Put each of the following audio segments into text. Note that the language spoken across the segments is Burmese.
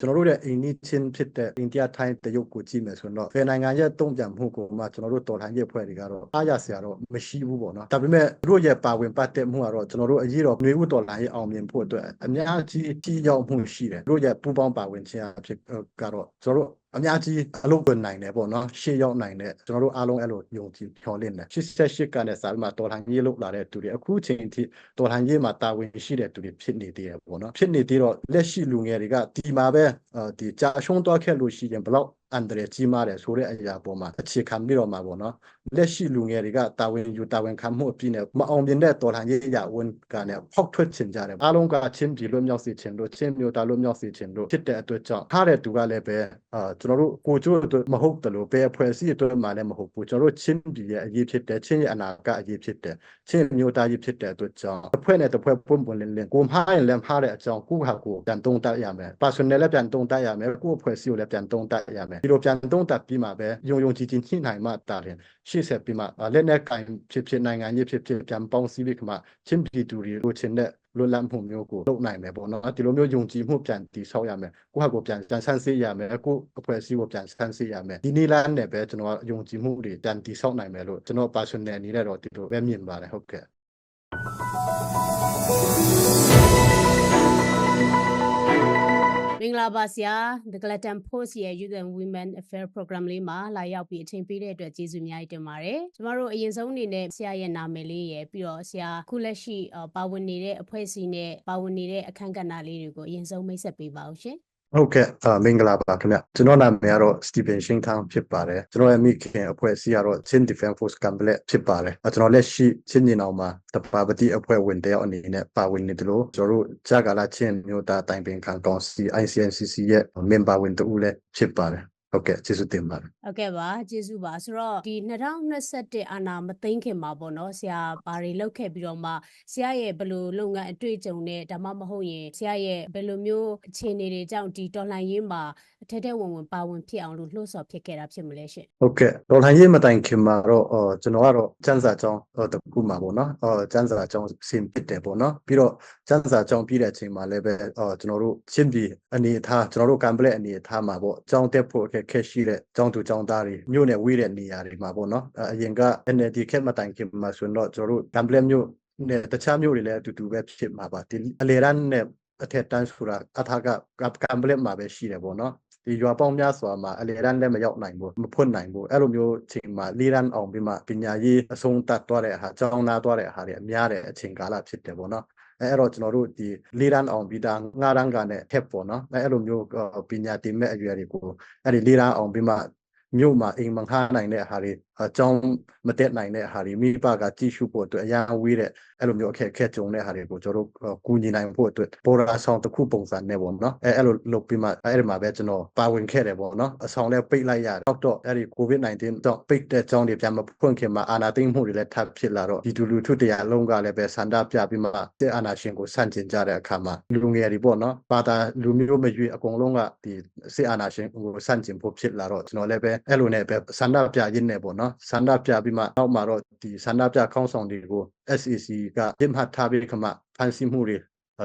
ကျွန်တော်တို့ရဲ့အိန္ဒိချင်းဖြစ်တဲ့အိန္ဒိယထိုင်းတရုတ်ကိုကြည့်မယ်ဆိုတော့ဖယ်နိုင်ငံရဲ့တုံ့ပြန်မှုကိုမှကျွန်တော်တို့တော်လှန်ရေးအဖွဲ့တွေကတော့အားရစရာတော့မရှိဘူးပေါ့နော်ဒါပေမဲ့သူတို့ရဲ့ပါဝင်ပတ်သက်မှုကတော့ကျွန်တော်တို့အရေးတော်ຫນွေဥတော်လှန်ရေးအောင်မြင်ဖို့အတွက်အများကြီးကြီးရောက်မှုရှိတယ်သူတို့ရဲ့ပူးပေါင်းပါဝင်ခြင်းအဖြစ်ကတော့ကျွန်တော်တို့အများကြီးအလုပ်ဝင်နိုင်တယ်ပေါ့နော်ရှေ့ရောက်နိုင်တယ်ကျွန်တော်တို့အားလုံးအဲ့လိုယုံကြည်ဖြော်လင့်တယ်88ကနဲ့စာပြီးမှတော်လှန်ရေးလုပ်လာတဲ့သူတွေအခုချိန်ထိတော်လှန်ရေးမှာတာဝန်ရှိတဲ့သူတွေဖြစ်နေသေးတယ်ပေါ့နော်ဖြစ်နေသေးတော့လက်ရှိလူငယ်တွေကဒီမှာပဲဒီကြာရှုံးသွားခဲ့လို့ရှိရင်ဘလောက် အန္တရာယ်ကြီးမားတယ်ဆိုတဲ့အရာပေါ်မှာအခြေခံပြီးတော့မှာပေါ့နော်လက်ရှိလူငယ်တွေကတာဝန်ယူတာဝန်ခံမှုအပြည့်နဲ့မအောင်မြင်တဲ့တော်လှန်ရေးရဝန်ကနဲ့ဖောက်ထွက်ချင်ကြတယ်အားလုံးကချင်းပြည်လွတ်မြောက်စေချင်လို့ချင်းမျိုးသားလွတ်မြောက်စေချင်လို့ဖြစ်တဲ့အတွက်ကြောင့်ထားတဲ့သူကလည်းပဲအာကျွန်တော်တို့ကိုကျိုးအတွက်မဟုတ်တယ်လို့ဘယ်အဖွဲ့အစည်းအတွက်မှလည်းမဟုတ်ဘူးကျွန်တော်တို့ချင်းပြည်ရဲ့အရေးဖြစ်တယ်ချင်းရဲ့အနာကအရေးဖြစ်တယ်ချင်းမျိုးသားရေးဖြစ်တဲ့အတွက်ကြောင့်တစ်ဖွဲ့နဲ့တစ်ဖွဲ့ပွင့်ပွင့်လင်းလင်းကိုမှားရင်လည်းမှားတဲ့အကြောင်းကိုဟာကိုပြန်တုံးတက်ရမယ် personnel လည်းပြန်တုံးတက်ရမယ်ကိုအဖွဲ့အစည်းကိုလည်းပြန်တုံးတက်ရမယ်ဒီလိုပြန်တုံးတက်ပြီးမှပဲယုံယုံကြည်ကြည်ညှိနှိုင်းမှတာတယ်ရှေ့ဆက်ပြီးမှလက်နဲ့ကင်ဖြစ်ဖြစ်နိုင်ငံရေးဖြစ်ဖြစ်ပြန်ပေါင်းစည်းပြီးမှချင်းပြည်သူတွေလိုချင်တဲ့လွတ်လပ်မှုမျိုးကိုလုပ်နိုင်မယ်ပေါ့နော်ဒီလိုမျိုးယုံကြည်မှုပြန်တည်ဆောက်ရမယ်ကိုယ့်ဟာကိုပြန်ပြန်ဆန်းစစ်ရမယ်ကိုယ့်အဖွဲ့အစည်းကိုပြန်ဆန်းစစ်ရမယ်ဒီနည်းလမ်းနဲ့ပဲကျွန်တော်ယုံကြည်မှုတွေပြန်တည်ဆောက်နိုင်မယ်လို့ကျွန်တော် personal အနေနဲ့တော့ဒီလိုပဲမြင်ပါတယ်ဟုတ်ကဲ့ မင်္ဂလာပါဆရာ The Gladden Post ရဲ့ Youth and Women Affair Program လေးမှာလာရောက်ပြီးအချိန်ပေးတဲ့အတွက်ကျေးဇူးအများကြီးတင်ပါတယ်။ကျမတို့အရင်ဆုံးအနေနဲ့ဆရာရဲ့နာမည်လေးရယ်ပြီးတော့ဆရာခုလက်ရှိပါဝင်နေတဲ့အဖွဲ့အစည်းနဲ့ပါဝင်နေတဲ့အခန်းကဏ္ဍလေးတွေကိုအရင်ဆုံးမိတ်ဆက်ပေးပါဦးရှင်။ ဟုတ်ကဲ့အာမင်္ဂလာပါခင်ဗျကျွန်တော်နာမည်ကတော့ Stephen Shingtown ဖြစ်ပါတယ်ကျွန်တော်ရဲ့မိခင်အဖွဲ့အစည်းကတော့ Chin Defense Force Complex ဖြစ်ပါတယ်ကျွန်တော်လက်ရှိချင်းနေအောင်မှာတပါပတိအဖွဲ့ဝင်တယောက်အနေနဲ့ပါဝင်နေတယ်လို့ကျွန်တော်တို့ကြာကာလချင်းမျိုးသားတိုင်ပင်ခံကောင်စီ ICNCC ရဲ့ member ဝင်တူလည်းဖြစ်ပါတယ် ဟုတ်ကဲ့ကျေးဇူးတင်ပါတယ်ဟုတ်ကဲ့ပါကျေးဇူးပါဆိုတော့ဒီ2021အာနာမသိမ့်ခင်မှာပေါ့နော်ဆရာဘာတွေလုပ်ခဲ့ပြီးတော့မှဆရာရဲ့ဘယ်လိုလုပ်ငန်းအတွေ့အကြုံနဲ့ဒါမှမဟုတ်ရင်ဆရာရဲ့ဘယ်လိုမျိုးအခြေအနေတွေကြောင့်ဒီတော်လှန်ရေးမှာအထက်ထက်ဝင်ဝင်ပါဝင်ဖြစ်အောင်လို့လှုပ်ဆော်ဖြစ်ခဲ့တာဖြစ်မလဲရှင်ဟုတ်ကဲ့တော်လှန်ရေးမတိုင်ခင်မှာတော့အော်ကျွန်တော်ကတော့စံစာကြောင်းတခုမှာပေါ့နော်အော်စံစာကြောင်းဆင်ပစ်တယ်ပေါ့နော်ပြီးတော့စံစာကြောင်းပြီးတဲ့အချိန်မှာလည်းပဲအော်ကျွန်တော်တို့ချင်းပြည်အနေအထားကျွန်တော်တို့ကံပလက်အနေအထားမှာပေါ့ကြောင်းတက်ဖို့အခက်ခဲရှိတဲ့ကျောင်းသူကျောင်းသားတွေမြို့နယ်ဝေးတဲ့နေရာတွေမှာပေါ့နော်အရင်က NLD ခက်မတိုင်ခင်မှာဆိုတော့ကျွန်တော်တို့ကံပလက်မြို့နဲ့တခြားမြို့တွေလည်းအတူတူပဲဖြစ်မှာပါဒီအလေရန်နဲ့အထက်တန်းဆိုတာအထာကကံပလက်မှာပဲရှိတယ်ပေါ့နော်ဒီရွာပေါင်းများစွာမှာအလေရန်လည်းမရောက်နိုင်ဘူးမဖွင့်နိုင်ဘူးအဲ့လိုမျိုးအချိန်မှာလီရန်အောင်ပြီးမှပညာရေးအဆုံးတတ်သွားတဲ့အခါကျောင်းသားသွားတဲ့အခါတွေအများတဲ့အချိန်ကာလဖြစ်တယ်ပေါ့နော် အဲ့တော့ကျွန်တော်တို့ဒီလေးရန်အောင်ပြီးတာငါးရန်ကနဲ့ထက်ပေါ့နော်အဲ့လိုမျိုးပညာတင်မဲ့အရွယ်တွေကိုအဲ့ဒီလေးရန်အောင်ပြီးမှမြို့မှာအိမ်မခါနိုင်တဲ့ဟာတွေ အကြောင်းမတက်နိုင်တဲ့ဟာတွေမိဘကကြည့်ရှုဖို့အတွက်အရာဝေးတဲ့အဲ့လိုမျိုးအခက်အခက်ကြုံတဲ့ဟာတွေကိုကျွန်တော်တို့ကူညီနိုင်ဖို့အတွက်ဘော်ဒါဆောင်တစ်ခုပုံစံနဲ့ပေါ့နော်အဲအဲ့လိုလုပ်ပြီးမှအဲ့ဒီမှာပဲကျွန်တော်ပါဝင်ခဲ့တယ်ပေါ့နော်အဆောင်လည်းပိတ်လိုက်ရတယ်တော့တော့အဲ့ဒီ COVID-19 တော့ပိတ်တဲ့အကြောင်းတွေပြန်မဖွင့်ခင်မှာအာနာသိမ့်မှုတွေလည်းထပ်ဖြစ်လာတော့ဒီဒူလူထုတရားလုံးကလည်းပဲစန္ဒပြပြီးမှတဲ့အာနာရှင်ကိုဆန့်ကျင်ကြတဲ့အခါမှာလူငယ်တွေပေါ့နော်ဘာသာလူမျိုးမရွေးအကုန်လုံးကဒီစစ်အာနာရှင်ကိုဆန့်ကျင်ဖို့ဖြစ်လာတော့ကျွန်တော်လည်းပဲအဲ့လိုနဲ့ပဲစန္ဒပြရင်းနဲ့ပေါ့နော်ဆန္ဒပြပြီးမှနောက်မှာတော့ဒီဆန္ဒပြခေါင်းဆောင်တွေကို SAC ကပြစ်မှတ်ထားပြီးခမှဖန်ဆီးမှုတွေ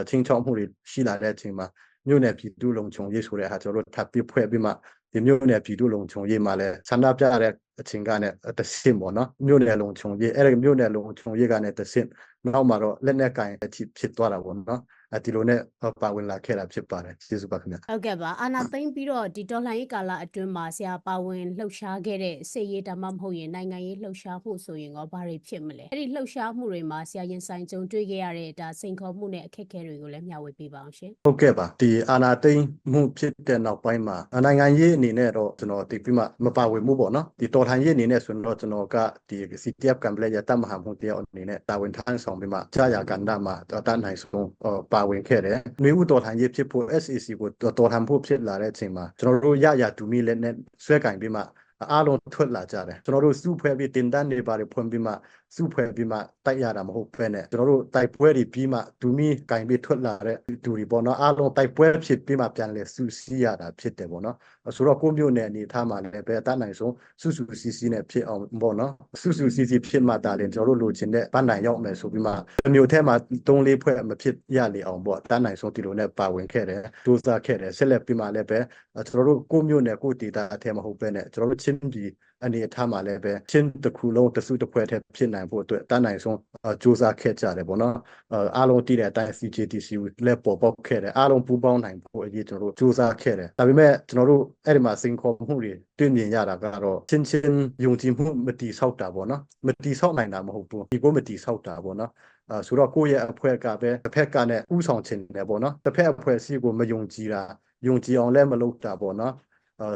ချင်းချောက်မှုတွေရှိလာတဲ့အချိန်မှာမြို့နယ်ပြည်သူ့လုံခြုံရေးဆိုတဲ့ဟာကျွန်တော်တို့ထပ်ပြီးဖွဲ့ပြီးမှဒီမြို့နယ်ပြည်သူ့လုံခြုံရေးမှာလည်းဆန္ဒပြရတဲ့အချိန်ကနဲ့တဆင့်ပေါ့နော်မြို့နယ်လုံခြုံရေးအဲ့ဒီမြို့နယ်လုံခြုံရေးကနဲ့တဆင့်နောက်မှာတော့လက်နက်ကင်အဖြစ်ဖြစ်သွားတာပေါ့နော် ဒီလိုနဲ့ပါဝင်လာခဲ့တာဖြစ်ပါတယ်ကျေးဇူးပါခင်ဗျဟုတ်ကဲ့ပါအာနာသိမ့်ပြီးတော့ဒီတော်လှန်ရေးကာလအတွင်းမှာဆရာပါဝင်လှုပ်ရှားခဲ့တဲ့စစ်ရေးဒါမှမဟုတ်ရင်နိုင်ငံရေးလှုပ်ရှားမှုဆိုရင်ရောဘာတွေဖြစ်မလဲအဲ့ဒီလှုပ်ရှားမှုတွေမှာဆရာရင်ဆိုင်ကြုံတွေ့ခဲ့ရတဲ့ဒါစိန်ခေါ်မှုနဲ့အခက်အခဲတွေကိုလည်းမျှဝေပေးပါအောင်ရှင်ဟုတ်ကဲ့ပါဒီအာနာသိမ့်မှုဖြစ်တဲ့နောက်ပိုင်းမှာနိုင်ငံရေးအနေနဲ့တော့ကျွန်တော်ဒီပြီးမှမပါဝင်မှုပေါ့နော်ဒီတော်လှန်ရေးအနေနဲ့ဆိုတော့ကျွန်တော်ကဒီ CTF ကံပလက်ရတမဟာမှုတယောက်အနေနဲ့တာဝန်ထမ်းဆောင်ပြီးမှကြာရကန္တမှာတန်းနိုင်ဆုံးပါဝင်ခဲ့တယ်။နှွေးဦးတော်လှန်ရေးဖြစ်ဖို့ SAC ကိုတော်လှန်ဖို့ဖြစ်လာတဲ့အချိန်မှာကျွန်တော်တို့ရရဒူမီလက်နဲ့ဆွဲကင်ပြီးမှအားလုံးထွက်လာကြတယ်ကျွန်တော်တို့စုဖွဲ့ပြီးတင်တန်းနေပါတယ်ဖွင့်ပြီးမှ စုဖွဲ့ပြီးမှတိုက်ရတာမဟုတ်ဘဲနဲ့ကျွန်တော်တို့တိုက်ပွဲတွေပြီးမှဒူမီကင်ပြီးထွက်လာတဲ့ဒူတွေပေါ့နော်အားလုံးတိုက်ပွဲဖြစ်ပြီးမှပြန်လဲစုစည်းရတာဖြစ်တယ်ပေါ့နော်ဆိုတော့ကိုမျိုးနယ်အနေထားမှာလည်းပဲအတတ်နိုင်ဆုံးစုစုစည်းစည်းနဲ့ဖြစ်အောင်ပေါ့နော်စုစုစည်းစည်းဖြစ်မှတာလည်းကျွန်တော်တို့လိုချင်တဲ့ဗန်းနိုင်ရောက်မယ်ဆိုပြီးမှမျိုးထဲမှာ၃လေးဖွဲ့မဖြစ်ရလေအောင်ပေါ့အတတ်နိုင်ဆုံးဒီလိုနဲ့ပါဝင်ခဲ့တယ်ဒူးစားခဲ့တယ်ဆက်လက်ပြီးမှလည်းပဲကျွန်တော်တို့ကိုမျိုးနယ်ကိုဒေတာအထက်မဟုတ်ဘဲနဲ့ကျွန်တော်တို့ချင်းပြည် အနေအထားမှာလည်းပဲချင်းတစ်ခုလုံးတစုတစ်ဖွဲ့တည်းဖြစ်နိုင်ဖို့အတွက်တန်းနိုင်ဆုံးစူးစမ်းခဲ့ကြတယ်ပေါ့နော်အားလုံးတည်တဲ့အတိုင်း CJTC လက်ပေါ်ပေါက်ခဲ့တယ်အားလုံးပူးပေါင်းနိုင်ဖို့အရေးကျွန်တော်တို့စူးစမ်းခဲ့တယ်ဒါပေမဲ့ကျွန်တော်တို့အဲ့ဒီမှာစင်ခေါ်မှုတွေတွေ့မြင်ရတာကတော့ချင်းချင်းယုံကြည်မှုမတီဆောက်တာပေါ့နော်မတီဆောက်နိုင်တာမဟုတ်ဘူးဒီကိုမတီဆောက်တာပေါ့နော်အဲဆိုတော့ကိုယ့်ရဲ့အဖွဲ့ကပဲတစ်ဖက်ကနဲ့ဥဆောင်ခြင်းတယ်ပေါ့နော်တစ်ဖက်အဖွဲ့အစည်းကိုမယုံကြည်တာယုံကြည်အောင်လည်းမလုပ်တာပေါ့နော်အာ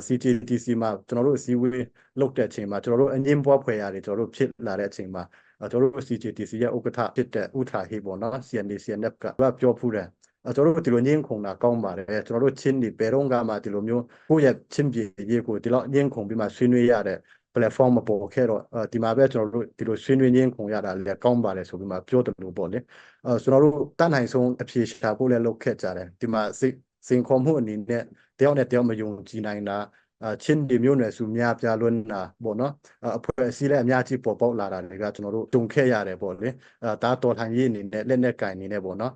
CTTC မှာကျွန်တော်တို့အစည်းအဝေးလုပ်တဲ့အချိန်မှာကျွန်တော်တို့အငင်းပွားဖွဲ့ရတယ်ကျွန်တော်တို့ဖြစ်လာတဲ့အချိန်မှာကျွန်တော်တို့ CTTC ရဲ့ဥက္ကဋ္ဌဖြစ်တဲ့ဥထာဟေပေါ့နော် CND CNF ကပြောဖူးတယ်ကျွန်တော်တို့ဒီလိုငင်းခုန်တာကောင်းပါတယ်ကျွန်တော်တို့ချင်းဒီဘယ်တော့မှဒီလိုမျိုးကိုယ့်ရဲ့ချင်းပြည်ရေးကိုဒီလောက်ငင်းခုန်ပြီးမှဆွေးနွေးရတဲ့ platform မပေါ်ခဲ့တော့ဒီမှာပဲကျွန်တော်တို့ဒီလိုဆွေးနွေးရင်းခုန်ရတာလည်းကောင်းပါတယ်ဆိုပြီးမှပြောတယ်လို့ပေါ့လေအဲကျွန်တော်တို့တတ်နိုင်ဆုံးအဖြေရှာဖို့လည်းလုပ်ခဲ့ကြတယ်ဒီမှာစိစင်ခေါ်မှုအနေနဲ့ တယောက်နဲ့တယောက်မယုံကြည်နိုင်တာအချင်းဒီမျိုးနွယ်စုများပြားလွန်းတာပေါ့နော်အဖွဲ့အစည်းလည်းအများကြီးပေါ်ပေါက်လာတာတွေကကျွန်တော်တို့တုံခဲ့ရတယ်ပေါ့လေအဲဒါတော်ထိုင်ရေးအနေနဲ့လက်နဲ့ကင်အနေနဲ့ပေါ့နော်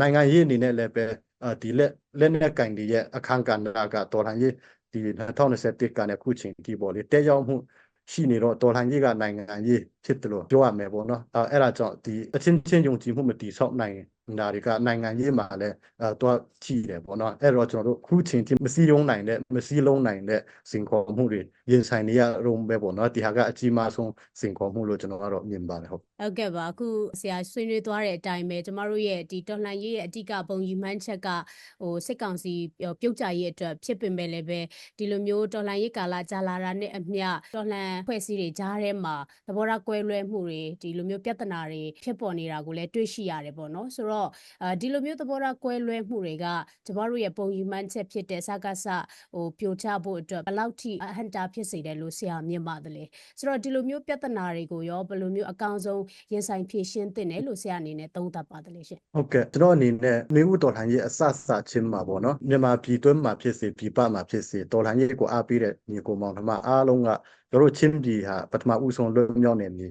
နိုင်ငံရေးအနေနဲ့လည်းပဲဒီလက်လက်နဲ့ကင်တွေရဲ့အခန်းကဏ္ဍကတော်ထိုင်ရေးဒီ2021ကနဲ့ခုချိန်ဒီပေါ့လေတဲရောက်မှုရှိနေတော့တော်လှန်ရေးကနိုင်ငံရေးဖြစ်တယ်လို့ပြောရမယ်ပေါ့နော်အဲအဲ့ဒါကြောင့်ဒီအချင်းချင်းယုံကြည်မှုမတည်ဆောက်နိုင် ဒါတွေကနိုင်ငံရေးမှာလည်းအဲတော့ကြည့်တယ်ပေါ့နော်အဲ့တော့ကျွန်တော်တို့ခုချိန်ထိမစည်းရုံးနိုင်တဲ့မစည်းလုံးနိုင်တဲ့စင်ခေါ်မှုတွေရင်ဆိုင်နေရရုံပဲပေါ့နော်ဒီဟာကအကြီးမားဆုံးစင်ခေါ်မှုလို့ကျွန်တော်ကတော့မြင်ပါတယ်ဟုတ်ဟုတ်ကဲ့ပါအခုဆရာဆွေးနွေးသွားတဲ့အတိုင်းပဲကျမတို့ရဲ့ဒီတော်လှန်ရေးရဲ့အဓိကပုံယူမှန်းချက်ကဟိုစစ်ကောင်စီပြုတ်ကြရေးအတွက်ဖြစ်ပင်ပဲလည်းပဲဒီလိုမျိုးတော်လှန်ရေးကာလကြာလာတာနဲ့အမျှတော်လှန်ဖွဲ့စည်းတွေကြားထဲမှာသဘောထားကွဲလွဲမှုတွေဒီလိုမျိုးပြဿနာတွေဖြစ်ပေါ်နေတာကိုလည်းတွေ့ရှိရတယ်ပေါ့နော်ဆိုတော့အဲဒီလိုမျိုးသဘောထားကွဲလွဲမှုတွေကကျမတို့ရဲ့ပုံယူမှန်းချက်ဖြစ်တဲ့စကားစဟိုပြိုချဖို့အတွက်ဘယ်လောက်ထိအဟန့်တာဖြစ်စေတယ်လို့ဆရာမြင်ပါတယ်လေဆိုတော့ဒီလိုမျိုးပြဿနာတွေကိုရောဘယ်လိုမျိုးအကောင်းဆုံးရင်ဆိုင်ဖြေရှင်းသင့်တယ်လို့ဆရာအနေနဲ့သုံးသပ်ပါတယ်လေရှင်ဟုတ်ကဲ့ကျွန်တော်အနေနဲ့နေဦးတော်လှန်ရေးအစစချင်းမှာပေါ့နော်မြန်မာပြည်တွင်းမှာဖြစ်စေပြည်ပမှာဖြစ်စေတော်လှန်ရေးကိုအားပေးတဲ့ညီကိုမောင်နှမအားလုံးကတို့ချင်းပြည်ဟာပထမဦးဆုံးလွတ်မြောက်နေပြီ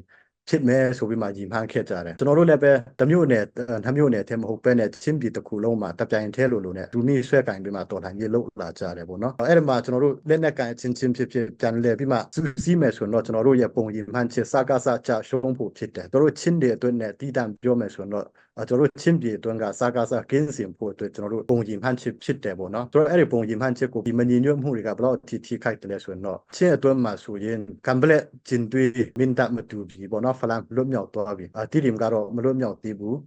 ဖြစ်မယ်ဆိုပြီးမှညီမှန်းခဲ့ကြတယ်ကျွန်တော်တို့လည်းပဲတမျိုးနဲ့နှမျိုးနဲ့အဲမဟုတ်ပဲနဲ့ချင်းပြည်တစ်ခုလုံးမှာတပြိုင်တည်းလိုလိုနဲ့ဒူမီဆွဲကင်ပြီးမှတော်ထိုင်ရေးလောက်လာကြတယ်ပေါ့နော်အဲ့ဒီမှာကျွန်တော်တို့လက်နက်ကင်ချင်းချင်းဖြစ်ဖြစ်ပြန်လဲပြီးမှစူးစီးမယ်ဆိုတော့ကျွန်တော်တို့ရဲ့ပုံရိပ်မှန်းချက်စကားစကြရှုံးဖို့ဖြစ်တယ်တို့တို့ချင်းတွေအတွက်နဲ့တီးတန့်ပြောမယ်ဆိုတော့ ကျွန်တော်တို့ချင်းပြည်အတွင်းကစားကားစားကင်းစင်ဖို့အတွက်ကျွန်တော်တို့ပုံရင်မှန်းချစ်ဖြစ်တယ်ပေါ့နော်ဆိုတော့အဲ့ဒီပုံရင်မှန်းချစ်ကိုဒီမညီညွတ်မှုတွေကဘယ်လောက်ထိထိခိုက်တယ်လဲဆိုတော့ချင်းအတွင်းမှာဆိုရင်ကံပလက်ဂျင်တွေးမင်တမတူပြီပေါ့နော်ဖလန်လွတ်မြောက်သွားပြီအတီဒီမ်ကတော့မလွတ်မြောက်သေးဘူး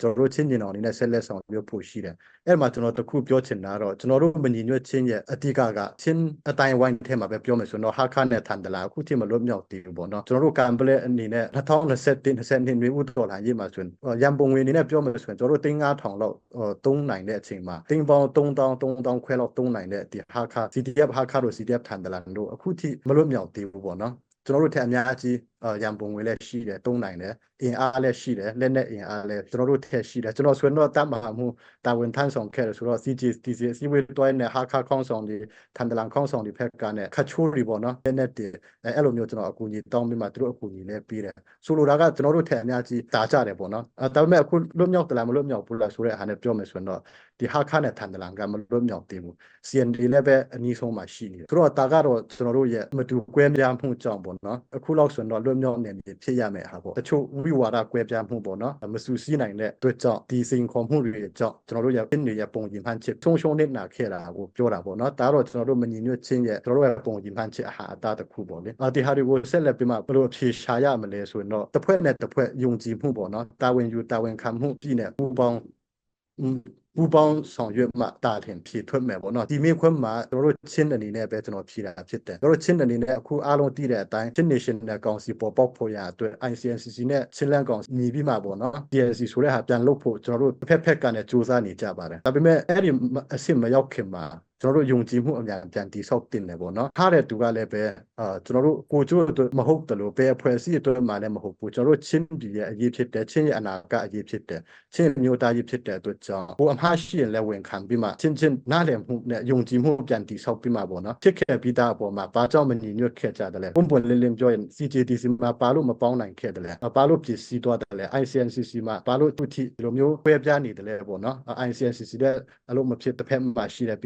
ကျွန်တော်တို့ချင်းကျင်တော်အနေနဲ့ဆက်လက်ဆောင်မျိုးဖို့ရှိတယ်အဲ့မှာကျွန်တော်တခုပြောချင်တာတော့ကျွန်တော်တို့မညီညွတ်ချင်းရဲ့အတိကကချင်းအတိုင်းဝိုင်းထဲမှာပဲပြောမယ်ဆိုတော့ဟာခါနဲ့ထန်တလာအခုထိမလွတ်မြောက်သေးဘူးပေါ့နော်ကျွန်တော်တို့ကံပလက်အနေနဲ့2021 22နှစ်ဦးတော်လာရေးမှာဆိုရင်ရန်ပုံငွေအနေနဲ့ပြောမယ်ဆိုရင်ကျွန်တော်တို့တင်း9000လောက်သုံးနိုင်တဲ့အချိန်မှာတင်းပေါင်း3000 3000ခွဲလောက်သုံးနိုင်တဲ့ဒီဟာခါ CTF ဟာခါတို့ CTF ထန်တလာတို့အခုထိမလွတ်မြောက်သေးဘူးပေါ့နော်ကျွန်တော်တို့ထက်အများကြီးရန်ပုံငွေလည်းရှိတယ်သုံးနိုင်တယ် အင်အားလည်းရှိတယ်လက်နဲ့အင်အားလည်းကျွန်တော်တို့ထက်ရှိတယ်ကျွန်တော်ဆိုရင်တော့တတ်မှာမှုတာဝန်ထမ်းဆောင်ခဲ့တယ်ဆိုတော့ CGTC စီဝေးတွိုင်းနဲ့ဟာခါခေါင်းဆောင်တွေထန်တလန်ခေါင်းဆောင်တွေဖက်ကနဲ့ခတ်ချိုးတွေပေါ့နော်လက်နဲ့တည်းအဲအဲ့လိုမျိုးကျွန်တော်အကူအညီတောင်းပြီးမှသူတို့အကူအညီလည်းပေးတယ်ဆိုလိုတာကကျွန်တော်တို့ထက်အများကြီးတာကြတယ်ပေါ့နော်အဲဒါပေမဲ့အခုလွတ်မြောက်တလားမလွတ်မြောက်ဘူးလားဆိုတဲ့အားနဲ့ပြောမယ်ဆိုရင်တော့ဒီဟာခါနဲ့ထန်တလန်ကမလွတ်မြောက်သေးဘူး CND လည်းပဲအနည်းဆုံးမှရှိနေတယ်သူတို့ကတာကတော့ကျွန်တော်တို့ရဲ့မတူကွဲပြားမှုကြောင့်ပေါ့နော်အခုလောက်ဆိုတော့လွတ်မြောက်နေပြီဖြစ်ရမယ်ဟာပေါ့တချို့ဝိဝါဒကွဲပြားမှုပေါ့နော်မဆူစည်းနိုင်တဲ့အတွက်ကြောင့်ဒီစိန်ခေါ်မှုတွေကြောင့်ကျွန်တော်တို့ရဲ့ဖြစ်နေရပုံရင်မှန်းချက်ထုံရှုံနေတာခဲ့တာကိုပြောတာပေါ့နော်ဒါတော့ကျွန်တော်တို့မညီညွတ်ခြင်းရဲ့ကျွန်တော်တို့ရဲ့ပုံရင်မှန်းချက်အဟာအတားတစ်ခုပေါ့လေဒီဟာတွေကိုဆက်လက်ပြီးမှဘယ်လိုအဖြေရှာရမလဲဆိုတော့တစ်ဖွဲ့နဲ့တစ်ဖွဲ့ယုံကြည်မှုပေါ့နော်တာဝန်ယူတာဝန်ခံမှုပြည်နဲ့ပူပေါင်း ပူပေါင်းဆောင်ရွက်မှတာထင်ဖြည့်ထွက်မယ်ပေါ့နော်ဒီမိခွန်းမှာကျွန်တော်တို့ချင်းအနေနဲ့ပဲကျွန်တော်ဖြည့်တာဖြစ်တယ်ကျွန်တော်တို့ချင်းအနေနဲ့အခုအားလုံးသိတဲ့အတိုင်း Chin National Council ပေါ်ပေါက်ဖို့ရအတွက် ICNCC နဲ့ချင်းလန်ကောင်ညီပြီးမှပေါ့နော် DLC ဆိုတဲ့ဟာပြန်လုပ်ဖို့ကျွန်တော်တို့ဖက်ဖက်ကနဲ့စူးစမ်းနေကြပါတယ်ဒါပေမဲ့အဲ့ဒီအဆင့်မရောက်ခင်မှာ ကျွန်တော်တို့ယုံကြည်မှုအများပြန်တိဆောက်တင်တယ်ပေါ့နော်ထားတဲ့သူကလည်းပဲအာကျွန်တော်တို့ကိုကျိုးအတွက်မဟုတ်တယ်လို့ဘယ်အဖွဲ့အစည်းအတွက်မှလည်းမဟုတ်ဘူးကျွန်တော်တို့ချင်းပြည်ရဲ့အရေးဖြစ်တယ်ချင်းရဲ့အနာကအရေးဖြစ်တယ်ချင်းမျိုးသားရေးဖြစ်တဲ့အတွက်ကြောင့်ကိုအမှားရှိရင်လည်းဝန်ခံပြီးမှချင်းချင်းနားလည်မှုနဲ့ယုံကြည်မှုပြန်တိဆောက်ပြီးမှပေါ့နော်ဖြစ်ခဲ့ပြီးသားအပေါ်မှာဘာကြောင့်မညီညွတ်ခဲ့ကြတယ်လဲပုံပွင့်လင်းလင်းပြောရင် CJDC မှာပါလို့မပေါင်းနိုင်ခဲ့တယ်လဲပါလို့ပြည်စည်းသွားတယ်လဲ ICNCC မှာပါလို့သူတိဒီလိုမျိုးခွဲပြားနေတယ်လဲပေါ့နော် ICNCC တဲ့အလို့မဖြစ်တစ်ဖက်မှာရှိတဲ့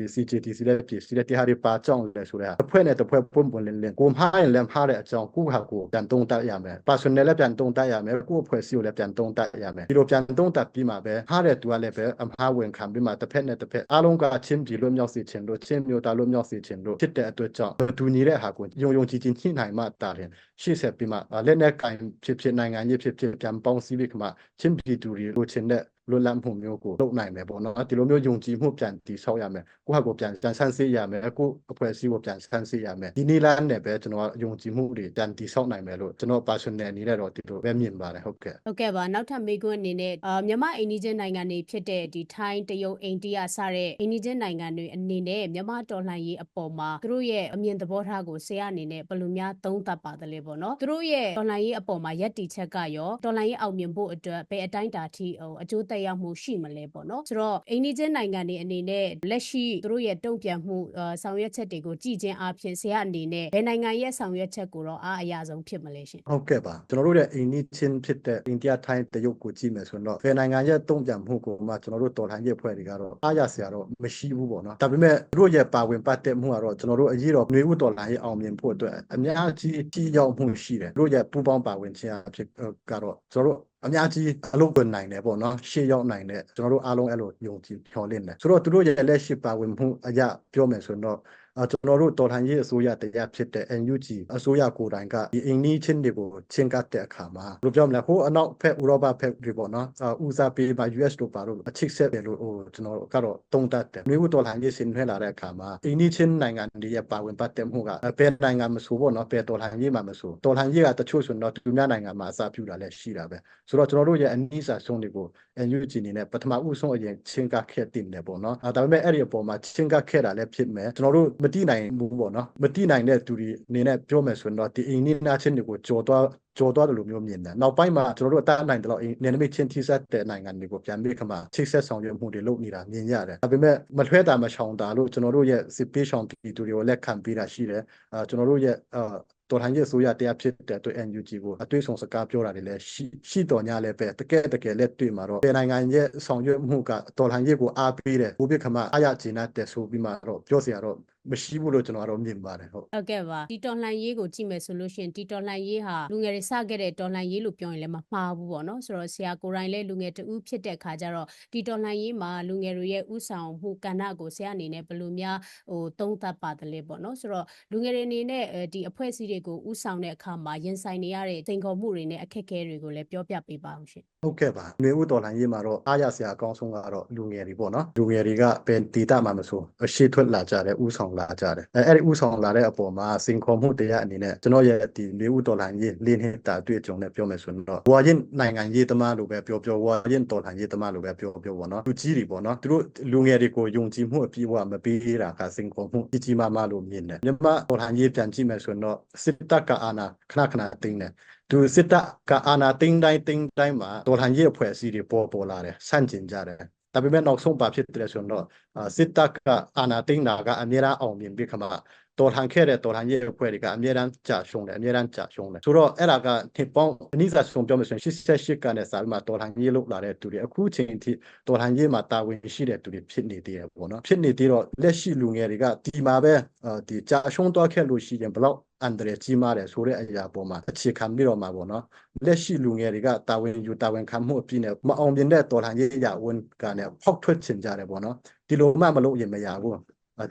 ပြည် CJDC တဲ့ပြည်စီတဲ့တရားတွေပါကြောင်းလဲဆိုတဲ့တစ်ဖွဲ့နဲ့တစ်ဖွဲ့ပုံပွင့်လင်းလင်းကိုမှားရင်လည်းမှားတဲ့အကြောင်းကိုဟာကိုပြန်တုံးတက်ရမယ် personnel လည်းပြန်တုံးတက်ရမယ်ကိုအဖွဲ့အစည်းကိုလည်းပြန်တုံးတက်ရမယ်ဒီလိုပြန်တုံးတက်ပြီးမှပဲဟားတဲ့သူကလည်းပဲအမှားဝင်ခံပြီးမှတစ်ဖက်နဲ့တစ်ဖက်အားလုံးကချင်းပြည်လွတ်မြောက်စေချင်လို့ချင်းမျိုးသားလွတ်မြောက်စေချင်လို့ဖြစ်တဲ့အတွက်ကြောင့်တူညီတဲ့ဟာကိုယုံယုံကြည်ကြည်ညှိနှိုင်းမှတာရင်ရှေ့ဆက်ပြီးမှလက်နဲ့ကင်ဖြစ်ဖြစ်နိုင်ငံရေးဖြစ်ဖြစ်ပြန်ပေါင်းစည်းပြီးမှချင်းပြည်သူတွေလိုချင်တဲ့ လွတ်လပ်မှုမျိုးကိုလုပ်နိုင်မယ်ပေါ့နော်ဒီလိုမျိုးယုံကြည်မှုပြန်တည်ဆောက်ရမယ်ကိုယ့်ဟာကိုပြန်ပြန်ဆန်းစစ်ရမယ်ကိုယ့်အဖွဲ့အစည်းကိုပြန်ဆန်းစစ်ရမယ်ဒီနေ့လားနဲ့ပဲကျွန်တော်ယုံကြည်မှုတွေပြန်တည်ဆောက်နိုင်မယ်လို့ကျွန်တော် personal အနေနဲ့တော့ဒီလိုပဲမြင်ပါတယ်ဟုတ်ကဲ့ဟုတ်ကဲ့ပါနောက်ထပ်မေးခွန်းအနေနဲ့အာမြန်မာအိန္ဒိချင်းနိုင်ငံတွေဖြစ်တဲ့ဒီထိုင်းတရုတ်အိန္ဒိယစတဲ့အိန္ဒိချင်းနိုင်ငံတွေအနေနဲ့မြန်မာတော်လှန်ရေးအပေါ်မှာသူတို့ရဲ့အမြင်သဘောထားကိုဆရာအနေနဲ့ဘယ်လိုများသုံးသပ်ပါသလဲပေါ့နော်သူတို့ရဲ့တော်လှန်ရေးအပေါ်မှာယက်တီချက်ကရောတော်လှန်ရေးအောင်မြင်ဖို့အတွက်ဘယ်အတိုင်းအတာထိဟိုအကျိုးသက်ရောက်မှုရှိမလဲပေါ့နော်ဆိုတော့အိန္ဒိချင်းနိုင်ငံတွေအနေနဲ့လက်ရှိသူတို့ရဲ့တုံ့ပြန်မှုအာဆောင်ရွက်ချက်တွေကိုကြည်ချင်းအားဖြင့်ဆရာအနေနဲ့ဘယ်နိုင်ငံရဲ့ဆောင်ရွက်ချက်ကိုတော့အားအရဆုံးဖြစ်မလဲရှင်ဟုတ်ကဲ့ပါကျွန်တော်တို့ရဲ့အိန္ဒိချင်းဖြစ်တဲ့အိန္ဒိယထိုင်းတရုတ်ကိုကြည့်မယ်ဆိုတော့ဘယ်နိုင်ငံရဲ့တုံ့ပြန်မှုကိုမှကျွန်တော်တို့တော်လှန်ရေးအဖွဲ့တွေကတော့အားရစရာတော့မရှိဘူးပေါ့နော်ဒါပေမဲ့သူတို့ရဲ့ပါဝင်ပတ်သက်မှုကတော့ကျွန်တော်တို့အရေးတော်ຫນွေဥတော်လှန်ရေးအောင်မြင်ဖို့အတွက်အများကြီးအကြီးရောက်မှုရှိတယ်သူတို့ရဲ့ပူးပေါင်းပါဝင်ခြင်းအဖြစ်ကတော့ကျွန်တော်တို့ အများကြီးအလုပ်ဝင်နိုင်တယ်ပေါ့နော်ရှေ့ရောက်နိုင်တယ်ကျွန်တော်တို့အားလုံးအဲ့လိုယုံကြည်ဖြော်လင့်တယ်ဆိုတော့သူတို့ရဲ့လက်ရှိပါဝင်မှုအရာပြောမယ်ဆိုတော့အဲ ကျွန်တော်တို့တော်လှန်ရေးအစိုးရတရားဖြစ်တဲ့ NUG အစိုးရကိုယ်တိုင်ကဒီအင်းနီးချင်းတွေကိုချင်းကပ်တဲ့အခါမှာဘယ်လိုပြောမလဲဟိုအနောက်ဖက်ဥရောပဖက်တွေပေါ့နော်အာဦးစားပေးပါ US တို့ပါတို့အချစ်ဆက်တယ်လို့ဟိုကျွန်တော်ကတော့တုံးတတ်တယ်မြို့တော်လှန်ရေးဆင်နွှဲလာတဲ့အခါမှာအင်းနီးချင်းနိုင်ငံတွေရဲ့ပါဝင်ပတ်သက်မှုကဘယ်နိုင်ငံမဆိုပေါ့နော်ဘယ်တော်လှန်ရေးမှာမဆိုတော်လှန်ရေးကတချို့ဆိုတော့သူများနိုင်ငံမှာအစားပြုတာလည်းရှိတာပဲဆိုတော့ကျွန်တော်တို့ရဲ့အနည်းစာဆုံးတွေကို NUG အနေနဲ့ပထမဦးဆုံးအရင်ချင်းကပ်ခဲ့တင်တယ်ပေါ့နော်အဲဒါပေမဲ့အဲ့ဒီအပေါ်မှာချင်းကပ်ခဲ့တာလည်းဖြစ်မယ်ကျွန်တော်တို့မတိနိုင်ဘူးပေါ့နော်မတိနိုင်တဲ့သူတွေအနေနဲ့ပြောမယ်ဆိုရင်တော့ဒီအင်းနီနာချင်းတွေကိုကြော်သွားကြော်သွားတယ်လို့မျိုးမြင်တယ်နောက်ပိုင်းမှာကျွန်တော်တို့အတတ်နိုင်တယ်လို့နယ်နိမိတ်ချင်းထိစပ်တဲ့နိုင်ငံတွေကိုပြန်ပြီးခါမှချိတ်ဆက်ဆောင်ရွက်မှုတွေလုပ်နေတာမြင်ရတယ်ဒါပေမဲ့မလွှဲတာမချောင်တာလို့ကျွန်တော်တို့ရဲ့စစ်ပေးဆောင်ပြည်သူတွေကိုလက်ခံပေးတာရှိတယ်အဲကျွန်တော်တို့ရဲ့အာတော်လှန်ရေးအစိုးရတရားဖြစ်တဲ့အတွက် NUG ကိုအတွေ့အဆုံစကားပြောတာတွေလည်းရှိရှိတော်ညာလည်းပဲတကယ်တကယ်လက်တွေ့မှာတော့ပြည်နိုင်ငံရဲ့ဆောင်ရွက်မှုကတော်လှန်ရေးကိုအားပေးတယ်ဘိုးပြခမအားရကျင်တဲ့ဆိုပြီးမှတော့ပြောစရာတော့ မရှိဘူးလို့ကျွန်တော်ကတော့မြင်ပါတယ်ဟုတ်ဟုတ်ကဲ့ပါဒီတော်လှန်ရေးကိုကြည့်မယ်ဆိုလို့ရှိရင်ဒီတော်လှန်ရေးဟာလူငယ်တွေစခဲ့တဲ့တော်လှန်ရေးလို့ပြောရင်လည်းမမှားဘူးပေါ့နော်ဆိုတော့ဆရာကိုယ်တိုင်လည်းလူငယ်တူဖြစ်တဲ့ခါကျတော့ဒီတော်လှန်ရေးမှာလူငယ်တွေရဲ့ဥဆောင်မှုကဏ္ဍကိုဆရာအနေနဲ့ဘယ်လိုများဟိုသုံးသပ်ပါတယ်ပေါ့နော်ဆိုတော့လူငယ်တွေအနေနဲ့အဲဒီအဖွဲ့အစည်းတွေကိုဥဆောင်တဲ့အခါမှာရင်ဆိုင်နေရတဲ့စိန်ခေါ်မှုတွေနဲ့အခက်အခဲတွေကိုလည်းပြောပြပေးပါအောင်ရှင်ဟုတ်ကဲ့ပါຫນွေဥတော်လှန်ရေးမှာတော့အားရစရာအကောင်းဆုံးကတော့လူငယ်တွေပေါ့နော်လူငယ်တွေကဘယ်ဒေတာမှမဆိုအရှိထွက်လာကြတယ်ဥဆောင်လာကြတယ်အဲအဲ့ဒီဥဆောင်လာတဲ့အပေါ်မှာစင်ခေါ်မှုတရားအနေနဲ့ကျွန်တော်ရဲ့ဒီຫນွေဥတော်လှန်ရေးလင်းနေတာတွေ့ကြုံနဲ့ပြောမယ်ဆိုရင်တော့ဝါရင်နိုင်ငံရေးသမားလိုပဲပြောပြောဝါရင်တော်လှန်ရေးသမားလိုပဲပြောပြောပေါ့နော်လူကြီးတွေပေါ့နော်သူတို့လူငယ်တွေကိုယုံကြည်မှုအပြည့်အဝမပေးတာကစင်ခေါ်မှုကြီးကြီးမားမားလို့မြင်တယ်မြန်မာတော်လှန်ရေးပြန်ကြည့်မယ်ဆိုရင်တော့စစ်တပ်ကအာဏာခဏခဏသိမ်းတယ်သူစစ်တပ်ကအာဏာသိမ်းတိုင်းသိမ်းတိုင်းမှာတော်လှန်ရေးအဖွဲ့အစည်းတွေပေါ်ပေါ်လာတယ်ဆန့်ကျင်ကြတယ် ဒါပေမဲ့နောက်ဆုံးပါဖြစ်တယ်ဆိုတော့အာစစ်တပ်ကအာဏာသိမ်းတာကအများအားအောင်မြင်ပြီးခါမှာတော်လှန်ခဲ့တဲ့တော်လှန်ရေးအဖွဲ့တွေကအများအားကြာရှုံးတယ်အများအားကြာရှုံးတယ်ဆိုတော့အဲ့ဒါကနှစ်ပေါင်းအနည်းစားဆုံးပြောမယ်ဆိုရင်88ကနဲ့စာပြီးမှတော်လှန်ရေးလုပ်လာတဲ့သူတွေအခုချိန်ထိတော်လှန်ရေးမှာတာဝန်ရှိတဲ့သူတွေဖြစ်နေသေးတယ်ပေါ့နော်ဖြစ်နေသေးတော့လက်ရှိလူငယ်တွေကဒီမှာပဲအာဒီကြာရှုံးသွားခဲ့လို့ရှိရင်ဘလောက် အန္တရာယ်ကြီးမားတယ်ဆိုတဲ့အရာပေါ်မှာအခြေခံပြီးတော့မှာပေါ့နော်လက်ရှိလူငယ်တွေကတာဝန်ယူတာဝန်ခံမှုအပြည့်နဲ့မအောင်မြင်တဲ့တော်လှန်ရေးရဝန်ကနဲ့ဖောက်ထွက်ချင်ကြတယ်ပေါ့နော်ဒီလိုမှမလုပ်ရင်မရဘူး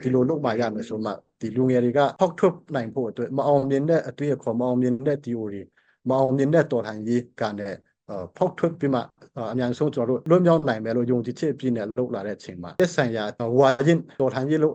ဒီလိုလုပ်မှရမယ်ဆိုမှဒီလူငယ်တွေကဖောက်ထွက်နိုင်ဖို့အတွက်မအောင်မြင်တဲ့အတွေ့အခေါ်မအောင်မြင်တဲ့ theory မအောင်မြင်တဲ့တော်လှန်ရေးကနဲ့ ဖောက်ထွက်ပြီးမှအများဆုံးကျွန်တော်တို့လွတ်မြောက်နိုင်မယ်လို့ယုံကြည်ချက်အပြည့်နဲ့လုပ်လာတဲ့အချိန်မှာသက်ဆိုင်ရာဝါရင်တော်လှန်ရေးလို့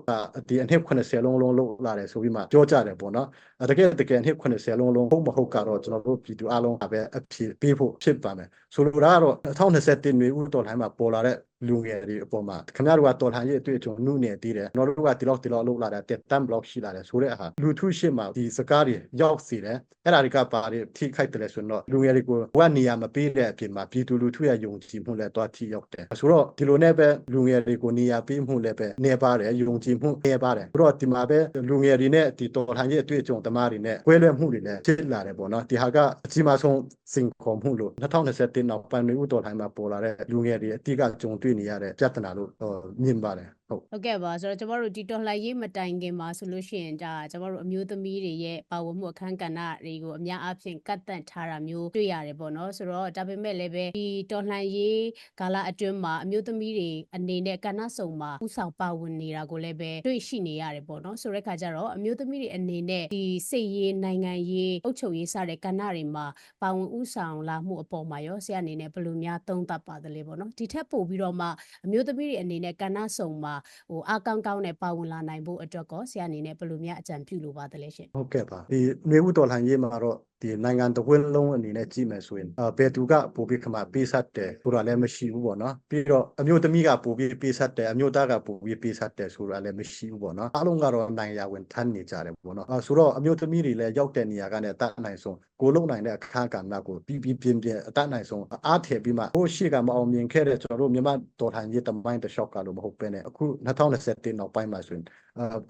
ဒီအနှစ်80လုံးလုံးလုပ်လာတယ်ဆိုပြီးမှပြောကြတယ်ပေါ့နော်တကယ်တကယ်အနှစ်80လုံးလုံးဟုတ်မဟုတ်ကတော့ကျွန်တော်တို့ပြည်သူအလုံးပဲအဖြစ်ပေးဖို့ဖြစ်ပါမယ်ဆိုလိုတာကတော့2021နွေဦးတော်လှန်မှာပေါ်လာတဲ့လူငယ်တွေအပေါ်မှာခင်ဗျားတို့ကတော်လှန်ရေးအတွေ့အကြုံနှုတ်နေသေးတယ်ကျွန်တော်တို့ကဒီလောက်ဒီလောက်လုပ်လာတာတက်တန်ဘလော့ရှိလာတယ်ဆိုတဲ့အခါလူထုရှစ်မှာဒီစကားတွေရောက်စီတယ်အဲ့ဒါတွေကပါတွေထိခိုက်တယ်လဲဆိုတော့လူငယ်တွေကိုဘဝနေရာမပေးတဲ့အပြင်မှာပြည်သူလူထုရဲ့ယုံကြည်မှုလည်းတွားထိရောက်တယ်ဆိုတော့ဒီလိုနဲ့ပဲလူငယ်တွေကိုနေရာပေးမှုလည်းပဲနေပါတယ်ယုံကြည်မှုနေပါတယ်ဆိုတော့ဒီမှာပဲလူငယ်တွေနဲ့ဒီတော်လှန်ရေးအတွေ့အကြုံသမားတွေနဲ့ကွဲလွဲမှုတွေလည်းဖြစ်လာတယ်ပေါ့နော်ဒီဟာကအကြီးမားဆုံးစင်ခေါ်မှုလို့2021နောက်ပိုင်းတွေဥတော်လှန်မှာပေါ်လာတဲ့လူငယ်တွေအတိကကြုံတွေ့နေရတဲ့ပြဿနာလို့ဟောမြင်ပါတယ် ဟုတ်ဟုတ်ကဲ့ပါဆိုတော့ကျမတို့ဒီတော်လှန်ရေးမတိုင်ခင်မှာဆိုလို့ရှိရင်ဒါကျမတို့အမျိုးသမီးတွေရဲ့ပါဝင်မှုအခန်းကဏ္ဍတွေကိုအများအားဖြင့်ကတ်တန့်ထားတာမျိုးတွေ့ရတယ်ပေါ့နော်ဆိုတော့ဒါပေမဲ့လည်းပဲဒီတော်လှန်ရေးကာလအတွင်းမှာအမျိုးသမီးတွေအနေနဲ့ကဏ္ဍစုံမှာဥဆောင်ပါဝင်နေတာကိုလည်းပဲတွေ့ရှိနေရတယ်ပေါ့နော်ဆိုတဲ့ခါကျတော့အမျိုးသမီးတွေအနေနဲ့ဒီစိတ်ရေးနိုင်ငံရေးအုပ်ချုပ်ရေးစတဲ့ကဏ္ဍတွေမှာပါဝင်ဥဆောင်လာမှုအပေါ်မှာရောဆရာအနေနဲ့ဘယ်လိုများသုံးသပ်ပါသလဲပေါ့နော်ဒီထက်ပိုပြီးတော့မှအမျိုးသမီးတွေအနေနဲ့ကဏ္ဍစုံမှာဟိုအားကောင်းကောင်းနဲ့ပါဝင်လာနိုင်ဖို့အတွက်ကောဆရာအနေနဲ့ဘယ်လိုများအကြံပြုလိုပါသလဲရှင်ဟုတ်ကဲ့ပါဒီနေဦးတော်လှန်ရေးမှာတော့ ဒီနိုင်ငံတစ်ဝန်းလုံးအနေနဲ့ကြည့်မယ်ဆိုရင်အာဘယ်သူကပိုပြီးခမပေးဆက်တယ်ဆိုတာလည်းမရှိဘူးပေါ့နော်ပြီးတော့အမျိုးသမီးကပိုပြီးပေးဆက်တယ်အမျိုးသားကပိုပြီးပေးဆက်တယ်ဆိုတာလည်းမရှိဘူးပေါ့နော်အားလုံးကတော့နိုင်ရဝင်ထမ်းနေကြတယ်ပေါ့နော်အာဆိုတော့အမျိုးသမီးတွေလည်းရောက်တဲ့နေရာကနေတတ်နိုင်ဆုံးကိုလုံနိုင်တဲ့အခါကဏ္ဍကိုပြီးပြီးပြင်းပြင်းအတတ်နိုင်ဆုံးအားထည့်ပြီးမှဟိုရှိကမအောင်မြင်ခဲ့တဲ့ကျွန်တော်တို့မြန်မာတော်လှန်ရေးတမိုင်းတစ်လျှောက်ကလို့မဟုတ်ပဲနဲ့အခု2021နောက်ပိုင်းမှာဆိုရင်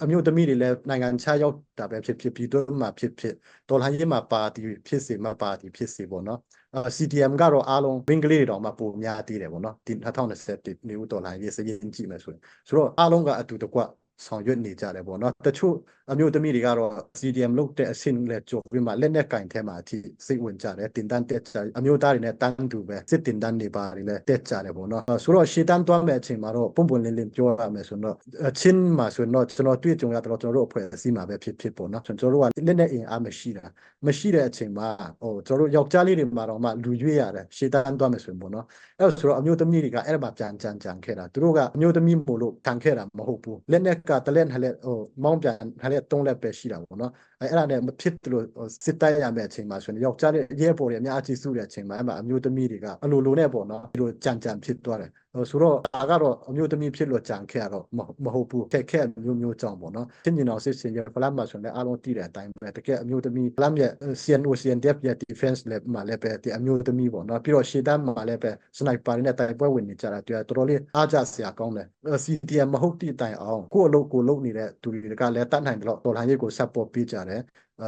အမျိုးသမီးတွေလည်းနိုင်ငံခြားရောက်တာပဲဖြစ်ဖြစ်ပြည်တွင်းမှာဖြစ်ဖြစ်တော်လှန်ရေးမှာပါတီဖြစ်စေမပါတီဖြစ်စေပေါ့နော်အာ CDM ကတော့အားလုံးဘင်္ဂလိတွေတောင်မှပိုများသေးတယ်ပေါ့နော်ဒီ2021နေဦးတော်လှန်ရေးစရင်ကြည့်မယ်ဆိုရင်ဆိုတော့အားလုံးကအတူတကွ ဆောင်ရွက်နေကြတယ်ပေါ့နော်တချို့အမျိုးသမီးတွေကတော့ CDM လုပ်တဲ့အဆင့်နဲ့ကြိုပြီးမှလက်နဲ့ကင်ထဲမှာအထိစိတ်ဝင်ကြတယ်တင်တန်းတက်ကြအမျိုးသားတွေနဲ့တန်းတူပဲစစ်တင်တန်းတွေပါတယ်လည်းတက်ကြတယ်ပေါ့နော်အာဆိုတော့ရှေ့တန်းသွားမယ့်အချိန်မှာတော့ပုံပွန်လင်းလင်းပြောရမယ်ဆိုတော့အချင်းမှာဆိုတော့ကျွန်တော်တွေ့ကြုံရတော့ကျွန်တော်တို့အဖွဲ့အစည်းမှာပဲဖြစ်ဖြစ်ပေါ့နော်ကျွန်တော်တို့ကလက်နဲ့အင်အားမရှိတာမရှိတဲ့အချိန်မှာဟိုကျွန်တော်တို့ယောက်ျားလေးတွေမှာတော့မှလူရွေးရတယ်ရှေ့တန်းသွားမယ်ဆိုရင်ပေါ့နော်အဲ့ဆိုတော့အမျိုးသမီးတွေကအဲ့ဒါမှပြန်ကြံကြံခဲ့တာသူတို့ကအမျိုးသမီးမို့လို့ခံခဲ့တာမဟုတ်ဘူးလက်နဲ့ကတလက်ဟလက်ဟိုမောင်းပြန်ဟလက်သုံးလက်ပဲရှိတာပေါ့နော်အဲ့အဲ့ဒါနဲ့မဖြစ်လို့စစ်တိုက်ရမယ့်အချိန်မှာဆိုရင်ယောက်ျားလေးရဲပေါ်တွေအများကြီးစုတဲ့အချိန်မှာအဲ့မှာအမျိုးသမီးတွေကအလိုလိုနဲ့ပေါ့နော်ဒီလိုကြံကြံဖြစ်သွားတယ်ဟို ဆိုတော့ဒါကတော့အမျိုးသမီးဖြစ်လို့ကြံခဲ့ရတော့မမဟုတ်ဘူးခက်ခဲမျိုးမျိုးကြောင့်ပေါ့နော်သင်ကျင်အောင်စစ်စင်ရဖလမ်မှာဆိုရင်လည်းအားလုံးတည်တဲ့အတိုင်းပဲတကယ်အမျိုးသမီးဖလမ်ရဲ့ CNO CNDF ရဲ့ defense လည်းမှာလည်းပဲဒီအမျိုးသမီးပေါ့နော်ပြီးတော့ရှေ့တန်းမှာလည်းပဲစနိုက်ပါနဲ့တိုက်ပွဲဝင်နေကြတာတွေ့တော်တော်လေးအားကြစရာကောင်းတယ် CDM မဟုတ်တိတိုင်အောင်ကိုယ့်အလုပ်ကိုလုပ်နေတဲ့သူတွေကလည်းတတ်နိုင်တယ်လို့တော်လှန်ရေးကို support ပေးကြတယ်